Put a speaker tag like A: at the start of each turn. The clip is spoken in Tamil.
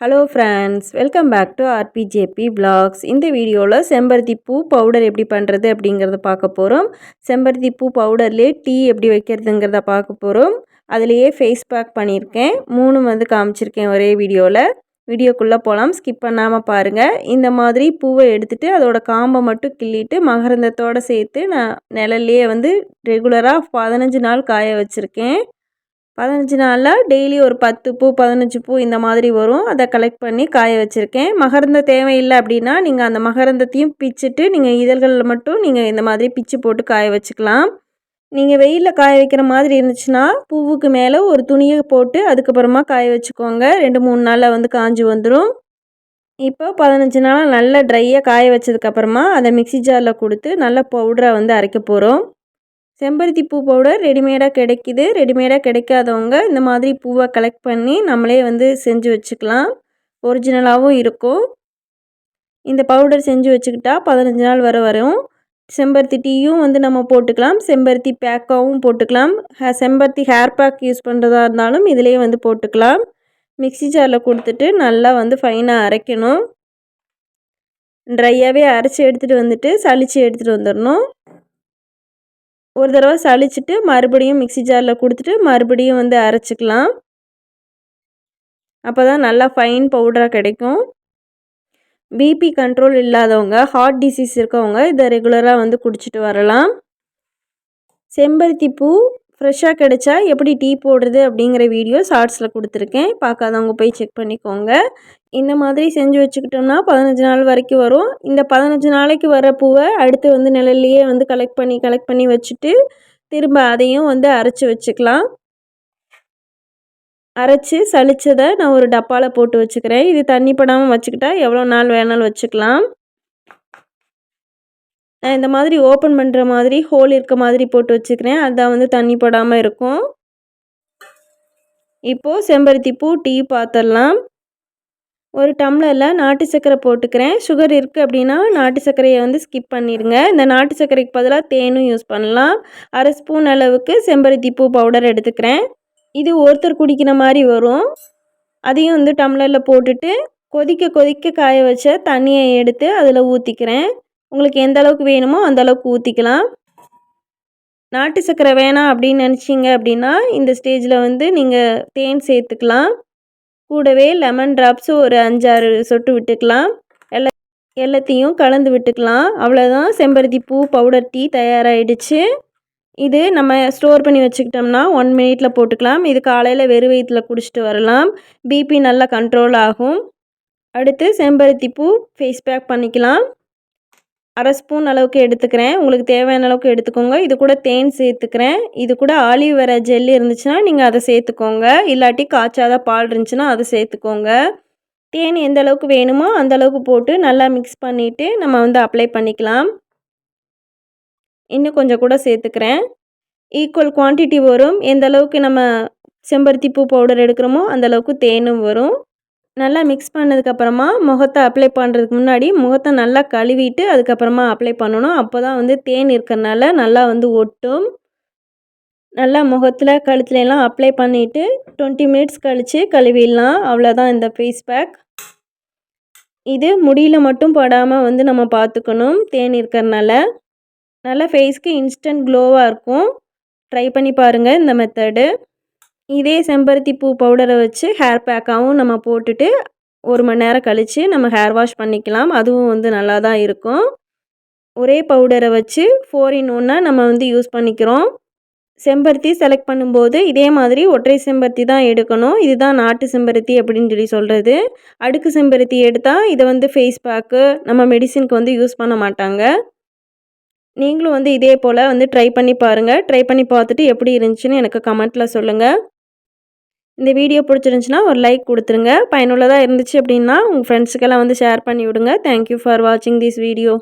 A: Hello friends welcome back to ஆர்பிஜேபி blogs இந்த வீடியோவில் செம்பருத்தி பூ பவுடர் எப்படி பண்ணுறது அப்படிங்கிறத பார்க்க போகிறோம் செம்பருத்தி பூ பவுடர்லேயே டீ எப்படி வைக்கிறதுங்கிறத பார்க்க போகிறோம் அதுலேயே ஃபேஸ் பேக் பண்ணியிருக்கேன். மூணு வந்து காமிச்சிருக்கேன் ஒரே வீடியோவில் வீடியோக்குள்ளே போகலாம் ஸ்கிப் பண்ணாமல் பாருங்கள் இந்த மாதிரி பூவை எடுத்துகிட்டு அதோட காம்பை மட்டும் கிள்ளிட்டு மகரந்தத்தோடு சேர்த்து நான் நிழல்லையே வந்து ரெகுலராக பதினஞ்சு நாள் காய வச்சுருக்கேன். பதினஞ்சு நாளில் டெய்லி ஒரு பத்து பூ பதினஞ்சு பூ இந்த மாதிரி வரும். அதை கலெக்ட் பண்ணி காய வச்சுருக்கேன். மகரந்த தேவையில்லை அப்படின்னா நீங்கள் அந்த மகரந்தத்தையும் பிச்சுட்டு நீங்கள் இதழ்களில் மட்டும் நீங்கள் இந்த மாதிரி பிச்சு போட்டு காய வச்சுக்கலாம். நீங்கள் வெயிலில் காய வைக்கிற மாதிரி இருந்துச்சுன்னா பூவுக்கு மேலே ஒரு துணியை போட்டு அதுக்கப்புறமா காய வச்சுக்கோங்க. ரெண்டு மூணு நாளில் வந்து காஞ்சி வந்துடும் இப்போ பதினஞ்சு நாளாக நல்லா ட்ரையாக காய வச்சதுக்கப்புறமா அதை மிக்சி ஜாரில் கொடுத்து நல்ல பவுடரை வந்து அரைக்க போகிறோம் செம்பருத்தி பூ பவுடர் ரெடிமேடாக கிடைக்கிது. ரெடிமேடாக கிடைக்காதவங்க இந்த மாதிரி பூவை கலெக்ட் பண்ணி நம்மளே வந்து செஞ்சு வச்சுக்கலாம். ஒரிஜினலாகவும் இருக்கும். இந்த பவுடர் செஞ்சு வச்சுக்கிட்டா பதினஞ்சு நாள் வர வரும். செம்பருத்தி டீயும் வந்து நம்ம போட்டுக்கலாம். செம்பருத்தி பேக்காகவும் போட்டுக்கலாம். ஹே செம்பருத்தி ஹேர் பேக் யூஸ் பண்ணுறதா இருந்தாலும் இதிலே வந்து போட்டுக்கலாம். மிக்சி ஜாரில் கொடுத்துட்டு நல்லா வந்து ஃபைனாக அரைக்கணும். ட்ரையாகவே அரைச்சி எடுத்துகிட்டு வந்துட்டு சளிச்சு எடுத்துகிட்டு வந்துடணும். ஒரு தடவை சளிச்சிட்டு மறுபடியும் மிக்சி ஜாரில் கொடுத்துட்டு மறுபடியும் வந்து அரைச்சிக்கலாம். அப்போ தான் நல்லா ஃபைன் பவுடராக கிடைக்கும். பிபி கண்ட்ரோல் இல்லாதவங்க ஹார்ட் டிசீஸ் இருக்கவங்க இதை ரெகுலராக வந்து குடிச்சிட்டு வரலாம். செம்பருத்தி பூ ஃப்ரெஷ்ஷாக கிடைச்சா எப்படி டீ போடுறது அப்படிங்கிற வீடியோ ஷார்ட்ஸில் கொடுத்துருக்கேன். பார்க்காதவங்க போய் செக் பண்ணிக்கோங்க. இந்த மாதிரி செஞ்சு வச்சுக்கிட்டோம்னா பதினஞ்சு நாள் வரைக்கும் வரும். இந்த பதினஞ்சு நாளைக்கு வர பூவை அடுத்து வந்து நிழல்லையே வந்து கலெக்ட் பண்ணி கலெக்ட் பண்ணி வச்சுட்டு திரும்ப அதையும் வந்து அரைச்சி வச்சுக்கலாம். அரைச்சி சளிச்சதை நான் ஒரு டப்பாவில் போட்டு வச்சுக்கிறேன். இது தண்ணி படாமல் வச்சுக்கிட்டா எவ்வளோ நாள் வேணாலும் வச்சுக்கலாம். இந்த மாதிரி ஓப்பன் பண்ணுற மாதிரி ஹோல் இருக்க மாதிரி போட்டு வச்சுக்கிறேன். அதுதான் வந்து தண்ணி படாமல் இருக்கும். இப்போது செம்பருத்தி பூ டீ பார்த்துடலாம் ஒரு டம்ளரில் நாட்டு சர்க்கரை போட்டுக்கிறேன். சுகர் இருக்குது அப்படின்னா நாட்டு சர்க்கரையை வந்து ஸ்கிப் பண்ணிடுங்க. இந்த நாட்டு சர்க்கரைக்கு பதிலாக தேனும் யூஸ் பண்ணலாம். அரை ஸ்பூன் அளவுக்கு செம்பருத்தி பூ பவுடர் எடுத்துக்கிறேன். இது ஒருத்தர் குடிக்கிற மாதிரி வரும். அதையும் வந்து டம்ளரில் போட்டுட்டு கொதிக்க கொதிக்க காய வச்ச தண்ணியை எடுத்து அதில் ஊற்றிக்கிறேன் உங்களுக்கு எந்த அளவுக்கு வேணுமோ அந்த அளவுக்கு ஊற்றிக்கலாம் நாட்டு சர்க்கரை வேணாம் அப்படின்னு நினச்சிங்க அப்படின்னா இந்த ஸ்டேஜில் வந்து நீங்கள் தேன் சேர்த்துக்கலாம். கூடவே லெமன் ட்ராப்ஸு ஒரு அஞ்சாறு சொட்டு விட்டுக்கலாம். எல்லா எல்லாத்தையும் கலந்து விட்டுக்கலாம். அவ்வளோதான் செம்பருத்தி பூ பவுடர் டீ தயாராகிடுச்சு இது நம்ம ஸ்டோர் பண்ணி வச்சுக்கிட்டோம்னா ஒன் மினிட்டில் போட்டுக்கலாம். இது காலையில் வெறு வயிற்றில் குடிச்சிட்டு வரலாம். பிபி நல்லா கண்ட்ரோல் ஆகும். அடுத்து செம்பருத்தி பூ ஃபேஸ் பேக் பண்ணிக்கலாம். அரை ஸ்பூன் அளவுக்கு எடுத்துக்கிறேன். உங்களுக்கு தேவையான அளவுக்கு எடுத்துக்கோங்க. இது கூட தேன் சேர்த்துக்கிறேன். இது கூட ஆலிவ் வேற ஜெல் இருந்துச்சுன்னா நீங்கள் அதை சேர்த்துக்கோங்க. இல்லாட்டி காய்ச்சாத பால் இருந்துச்சுன்னா அதை சேர்த்துக்கோங்க. தேன் எந்த அளவுக்கு வேணுமோ அந்த அளவுக்கு போட்டு நல்லா மிக்ஸ் பண்ணிவிட்டு நம்ம வந்து அப்ளை பண்ணிக்கலாம். இன்னும் கொஞ்சம் கூட சேர்த்துக்கிறேன். ஈக்குவல் குவான்டிட்டி வரும். எந்த அளவுக்கு நம்ம செம்பருத்தி பூ பவுடர் எடுக்கிறோமோ அந்தளவுக்கு தேனும் வரும். நல்லா மிக்ஸ் பண்ணதுக்கப்புறமா முகத்தை அப்ளை பண்ணுறதுக்கு முன்னாடி முகத்தை நல்லா கழுவிட்டு அதுக்கப்புறமா அப்ளை பண்ணணும். அப்போ தான் வந்து தேன் இருக்கிறனால நல்லா வந்து ஒட்டும். நல்லா முகத்தில் கழுத்துலலாம் அப்ளை பண்ணிவிட்டு டுவெண்ட்டி மினிட்ஸ் கழித்து கழுவிடலாம். அவ்வளோதான் இந்த ஃபேஸ் பேக் இது முடியில் மட்டும் படாமல் வந்து நம்ம பார்த்துக்கணும் தேன் இருக்கிறனால. நல்லா ஃபேஸ்க்கு இன்ஸ்டன்ட் க்ளோவாக இருக்கும். ட்ரை பண்ணி பாருங்கள் இந்த மெத்தடு இதே செம்பருத்தி பூ பவுடரை வச்சு ஹேர் பேக்காகவும் நம்ம போட்டுட்டு ஒரு மணி நேரம் கழித்து நம்ம ஹேர் வாஷ் பண்ணிக்கலாம். அதுவும் வந்து நல்லா தான் இருக்கும். ஒரே பவுடரை வச்சு ஃபோர் இன் ஒன்னாக நம்ம வந்து யூஸ் பண்ணிக்கிறோம். செம்பருத்தி செலக்ட் பண்ணும்போது இதே மாதிரி ஒற்றை செம்பருத்தி தான் எடுக்கணும். இதுதான் நாட்டு செம்பருத்தி அப்படின்னு சொல்லி சொல்கிறது அடுக்கு செம்பருத்தி எடுத்தால் இதை வந்து ஃபேஸ் பேக்கு நம்ம மெடிசினுக்கு வந்து யூஸ் பண்ண மாட்டாங்க. நீங்களும் வந்து இதே போல் வந்து ட்ரை பண்ணி பாருங்கள் ட்ரை பண்ணி பார்த்துட்டு எப்படி இருந்துச்சுன்னு எனக்கு கமெண்ட்டில் சொல்லுங்கள் இந்த வீடியோ பிடிச்சிருந்துச்சின்னா ஒரு லைக் கொடுத்துருங்க. பயனுள்ளதாக இருந்துச்சு அப்படின்னா உங்கள் ஃப்ரெண்ட்ஸுக்கெல்லாம் வந்து ஷேர் பண்ணி விடுங்க தேங்க்யூ ஃபார் வாட்சிங் திஸ் வீடியோ